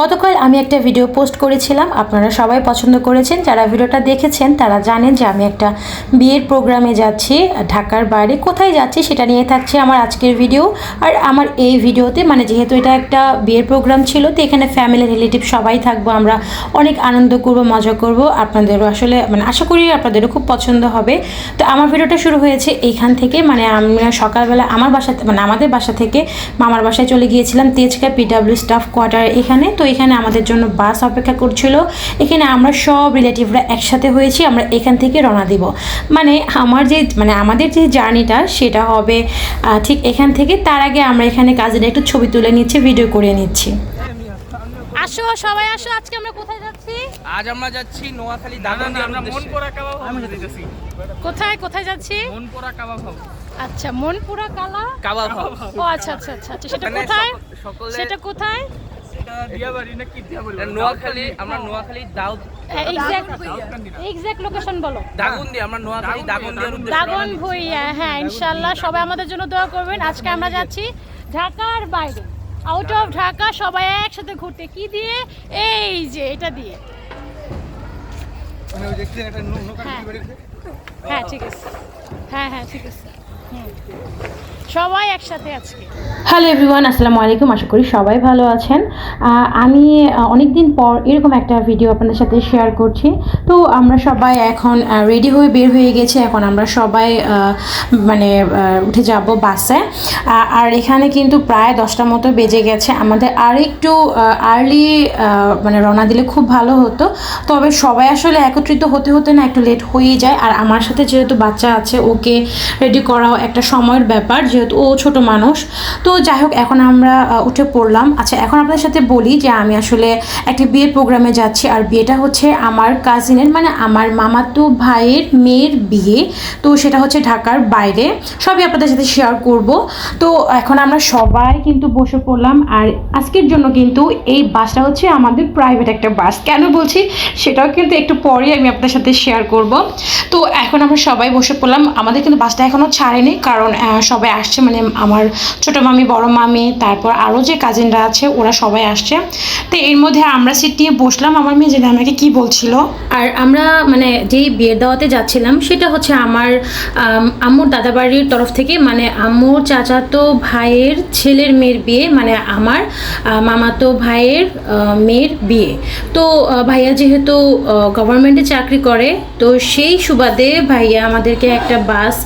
গতকাল আমি একটা ভিডিও পোস্ট করেছিলাম, আপনারা সবাই পছন্দ করেছেন। যারা ভিডিওটা দেখেছেন, তারা জানেন যে আমি একটা বিয়ের প্রোগ্রামে যাচ্ছি, ঢাকার বাইরে। কোথায় যাচ্ছি সেটা নিয়ে থাকছে আমার আজকের ভিডিও আর আমার এই ভিডিওতে মানে যেহেতু এটা একটা বিয়ের প্রোগ্রাম ছিল, তো এখানে ফ্যামিলি রিলেটিভ সবাই থাকব, আমরা অনেক আনন্দ করব, মজা করব। আপনাদেরও আসলে মানে আশা করি আপনাদেরও খুব পছন্দ হবে। তো আমার ভিডিওটা শুরু হয়েছে এইখান থেকে মানে আমরা সকালবেলা আমার বাসা মানে আমাদের বাসা থেকে মামার বাসায় চলে গিয়েছিলাম তেজকা পিডাব্লিউ স্টাফ কোয়ার্টার এখানে। তো এখানে আমাদের জন্য বাস অপেক্ষা করছিল। এখানে আমরা সব রিলেটিভরা একসাথে হয়েছি আমরা এখান থেকে রওনা দিব। মানে আমার যে মানে আমাদের যে জার্নিটা সেটা হবে ঠিক এখান থেকে। তার আগে আমরা এখানে কাজের একটু ছবি তুলে নিচ্ছি ভিডিও করে নিচ্ছি। আসো সবাই আসো আজকে আমরা কোথায় যাচ্ছি? আজ আমরা যাচ্ছি নোয়াখালী দাদান্দি আমরা মন পোড়া কাবাব আমি যাচ্ছি কোথায় কোথায় যাচ্ছি? মন পোড়া কাবাব হাউস। আচ্ছা মনপুরা কালা? কাবাব হাউস। ও আচ্ছা আচ্ছা আচ্ছা আচ্ছা সেটা কোথায়? সেটা কোথায়? নোয়াখালী আমরা নোয়াখালী দাউদ এক্সাক্ট লোকেশন বলো। দাগুন্দি আমরা নোয়াখালী দাগুন্দিয়ার উদ্দেশ্যে দাগন ভুইয়া হ্যাঁ ইনশাল্লাহ সবাই আমাদের জন্য দোয়া করবেন। আজকে আমরা যাচ্ছি ঢাকার বাইরে। আউট অফ ঢাকা সবাই একসাথে ঘুরতে। কি দিয়ে? এই যে এটা দিয়ে। মানে হ্যাঁ। হ্যাঁ ঠিক আছে। হ্যাঁ হ্যাঁ ঠিক আছে। হুম। সবাই একসাথে আজকে। হ্যালো এভরিওয়ান, আসসালামু আলাইকুম। আশা করি সবাই ভালো আছেন। আমি অনেক দিন পর এরকম একটা ভিডিও আপনাদের সাথে শেয়ার করছি। তো আমরা সবাই এখন রেডি হয়ে বের হয়ে গেছি। এখন আমরা সবাই মানে উঠে যাব বাসে। আর এখানে কিন্তু প্রায় দশটা মতো বেজে গেছে। আমাদের আর একটু আর্লি মানে রওনা দিলে খুব ভালো হতো। তবে সবাই আসলে একত্রিত হতে হতে না একটু লেট হয়েই যায়। আর আমার সাথে যেহেতু বাচ্চা আছে, ওকে রেডি করাও একটা সময়ের ব্যাপার। যেহেতু ও ছোট মানুষ। তো যাই হোক, এখন আমরা উঠে পড়লাম। আচ্ছা এখন আপনাদের সাথে বলি যে আমি আসলে একটা বিয়ের প্রোগ্রামে যাচ্ছি আর বিয়েটা হচ্ছে আমার কাজিনের মানে আমার মামাতো ভাইয়ের মেয়ের বিয়ে। তো সেটা হচ্ছে ঢাকার বাইরে। সবই আপনাদের সাথে শেয়ার করব। তো এখন আমরা সবাই কিন্তু বসে পড়লাম আর আজকের জন্য কিন্তু এই বাসটা হচ্ছে আমাদের প্রাইভেট একটা বাস। কেন বলছি? সেটাও কিন্তু একটু পরে আমি আপনাদের সাথে শেয়ার করব। তো এখন আমরা সবাই বসে পড়লাম। আমাদের কিন্তু বাসটা এখনও ছাড়েনি কারণ সবাই সবাই আসছে মানে আমার ছোটো মামি, বড় মামি, তারপর আরও যে কাজিনরা আছে, ওরা সবাই আসছে। তো এর মধ্যে আমরা সিট নিয়ে বসলাম। আমার মেয়ে যেটা আমাকে কি বলছিল? আর আমরা মানে যেই বিয়ের দাওয়াতে যাচ্ছিলাম, সেটা হচ্ছে আমার আম্মুর দাদাবাড়ির তরফ থেকে। মানে আম্মুর চাচাতো ভাইয়ের ছেলের মেয়ের বিয়ে মানে আমার মামাতো ভাইয়ের মেয়ের বিয়ে। তো ভাইয়া যেহেতু গভর্নমেন্টে চাকরি করে, তো সেই সুবাদে ভাইয়া আমাদেরকে একটা বাস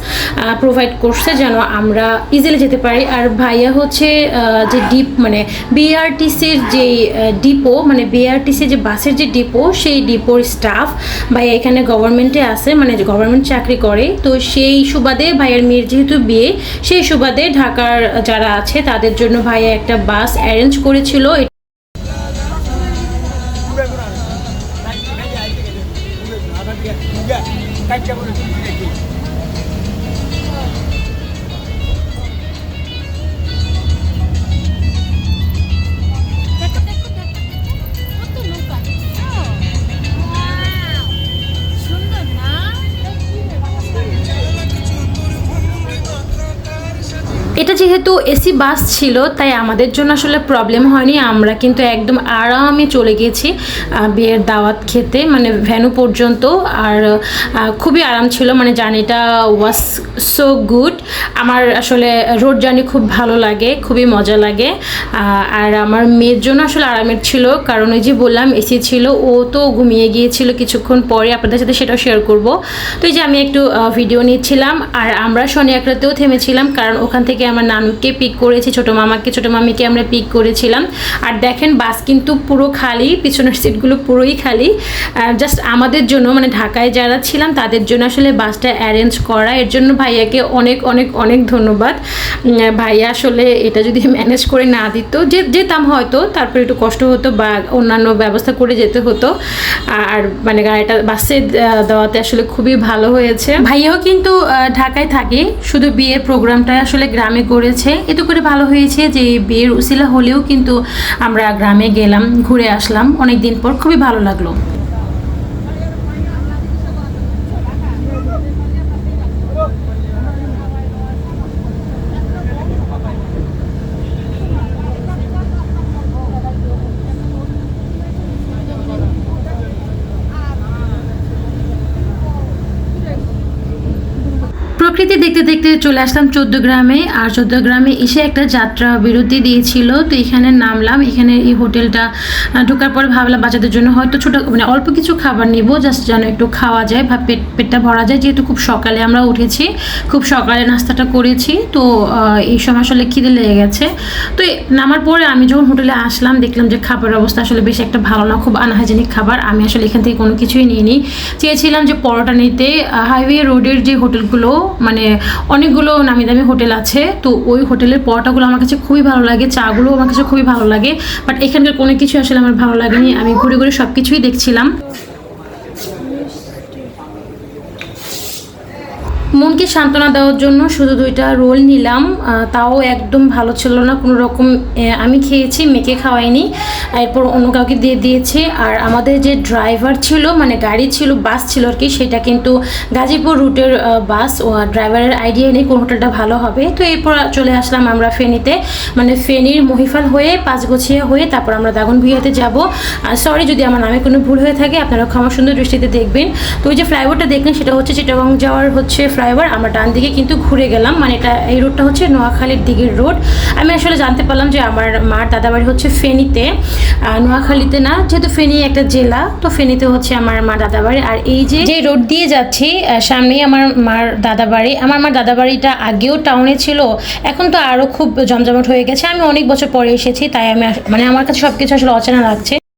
প্রোভাইড করছে যেন আমরা ইজিলি যেতে পারি। আর ভাইয়া হচ্ছে যে ডিপ মানে বিআরটিসির যে ডিপো মানে বিআরটিসি যে বাসের যে ডিপো সেই ডিপোর স্টাফ ভাইয়া এখানে গভর্নমেন্টে আছে মানে গভর্নমেন্ট চাকরি করে। তো সেই সুবাদে ভাইয়ার মেয়ের যেহেতু বিয়ে, সেই সুবাদে ঢাকার যারা আছে, তাদের জন্য ভাইয়া একটা বাস অ্যারেঞ্জ করেছিল। যেহেতু এসি বাস ছিল, তাই আমাদের জন্য আসলে প্রবলেম হয়নি। আমরা কিন্তু একদম আরামে চলে গেছি বিয়ের দাওয়াত খেতে মানে ভ্যানু পর্যন্ত। আর খুবই আরাম ছিল মানে জার্নিটা ওয়াজ সো গুড আমার আসলে রোড জার্নি খুব ভালো লাগে, খুবই মজা লাগে। আর আমার মেয়ের জন্য আসলে আরামের ছিল, কারণ ওই যে বললাম এসি ছিল, ও তো ঘুমিয়ে গিয়েছিল কিছুক্ষণ পরে। আপনাদের সাথে সেটাও শেয়ার করব। তো এই যে আমি একটু ভিডিও নিচ্ছিলাম, আর আমরা শনি একরাতেও থেমেছিলাম, কারণ ওখান থেকে আমার নানুকে পিক করেছি, ছোটো মামাকে, ছোটো মামিকে আমরা পিক করেছিলাম। আর দেখেন, বাস কিন্তু পুরো খালি, পিছনের সিটগুলো পুরোই খালি। জাস্ট আমাদের জন্য মানে ঢাকায় যারা ছিলাম, তাদের জন্য আসলে বাসটা অ্যারেঞ্জ করা। এর জন্য ভাইয়াকে অনেক অনেক অনেক ধন্যবাদ। ভাইয়া আসলে এটা যদি ম্যানেজ করে না দিত, যে, যেতাম হয়তো, তারপর একটু কষ্ট হতো বা অন্যান্য ব্যবস্থা করে যেতে হতো। আর মানে গাড়িটা বাসে দেওয়াতে আসলে খুবই ভালো হয়েছে। ভাইয়াও কিন্তু ঢাকায় থাকে। শুধু বিয়ের প্রোগ্রামটা আসলে গ্রামে করেছে। এতে করে ভালো হয়েছে যে বিয়ের উসিলা হলেও কিন্তু আমরা গ্রামে গেলাম, ঘুরে আসলাম। অনেক দিন পর খুবই ভালো লাগল। প্রকৃতি দেখতে দেখতে চলে আসলাম চোদ্দ গ্রামে। আর চোদ্দ গ্রামে এসে একটা যাত্রা বিরতি দিয়েছিল। তো এখানে নামলাম। এখানে এই হোটেলটা ঢোকার পরে ভাবলাম বাচ্চাদের জন্য হয়তো ছোটো মানে অল্প কিছু খাবার নিব জাস্ট যেন একটু খাওয়া যায় বা পেট, পেটটা ভরা যায়। যেহেতু খুব সকালে আমরা উঠেছি, খুব সকালে নাস্তাটা করেছি। তো এই সময় আসলে খিদে লেগে গেছে। তো নামার পরে আমি যখন হোটেলে আসলাম, দেখলাম যে খাবারের অবস্থা আসলে বেশ একটা ভালো না, খুব আনহাইজেনিক খাবার। আমি আসলে এখান থেকে কোনো কিছুই নিইনি। চেয়েছিলাম যে পরোটা নিতে। হাইওয়ে রোডের যে হোটেলগুলো মানে অনেকগুলো নামি দামি হোটেল আছে। তো ওই হোটেলের পরোটাগুলো আমার কাছে খুবই ভালো লাগে, চাগুলো আমার কাছে খুবই ভালো লাগে বাট এখানকার কোনো কিছু আসলে আমার ভালো লাগেনি। আমি ঘুরে ঘুরে সব কিছুই দেখছিলাম। মনকে সান্ত্বনা দেওয়ার জন্য শুধু দুইটা রোল নিলাম। তাও একদম ভালো ছিল না, কোনো রকম আমি খেয়েছি মেকে খাওয়াইনি। এরপর অন্য কাউকে দিয়ে দিয়েছি। আর আমাদের যে ড্রাইভার ছিল মানে গাড়ি ছিল, বাস ছিল আর কি, সেটা কিন্তু গাজীপুর রুটের বাস, ও ড্রাইভারের আইডিয়া নেই কোন হোটেলটা ভালো হবে। তো এরপর চলে আসলাম আমরা ফেনীতে। মানে ফেনীর মহিফাল হয়ে, পাঁচগছিয়া হয়ে তারপর আমরা দাগন ভুইয়াতে যাব। আর সরি যদি আমার নামে কোনো ভুল হয়ে থাকে, আপনারা ক্ষমা সুন্দর দৃষ্টিতে দেখবেন। তো ওই যে ফ্লাইওভারটা দেখলেন, সেটা হচ্ছে চিটাগং যাওয়ার হচ্ছে ফ্লাইওভার আমরা ডান দিকে কিন্তু ঘুরে গেলাম। মানে এটা, এই রোডটা হচ্ছে নোয়াখালীর দিকের রোড। আমি আসলে জানতে পারলাম যে আমার মার দাদাবাড়ি হচ্ছে ফেনীতে। নোয়াখালীতে না, যেহেতু ফেনী একটা জেলা, তো ফেনীতে হচ্ছে আমার মা দাদাবাড়ি। আর এই যে যে রোড দিয়ে যাচ্ছি সামনেই আমার মার দাদাবাড়ি। আমার মার দাদাবাড়িটা আগেও টাউনে ছিল, এখন তো আরও খুব জমজমাট হয়ে গেছে। আমি অনেক বছর পরে এসেছি, তাই আমি মানে আমার কাছে সব কিছু আসলে অচেনা লাগছে।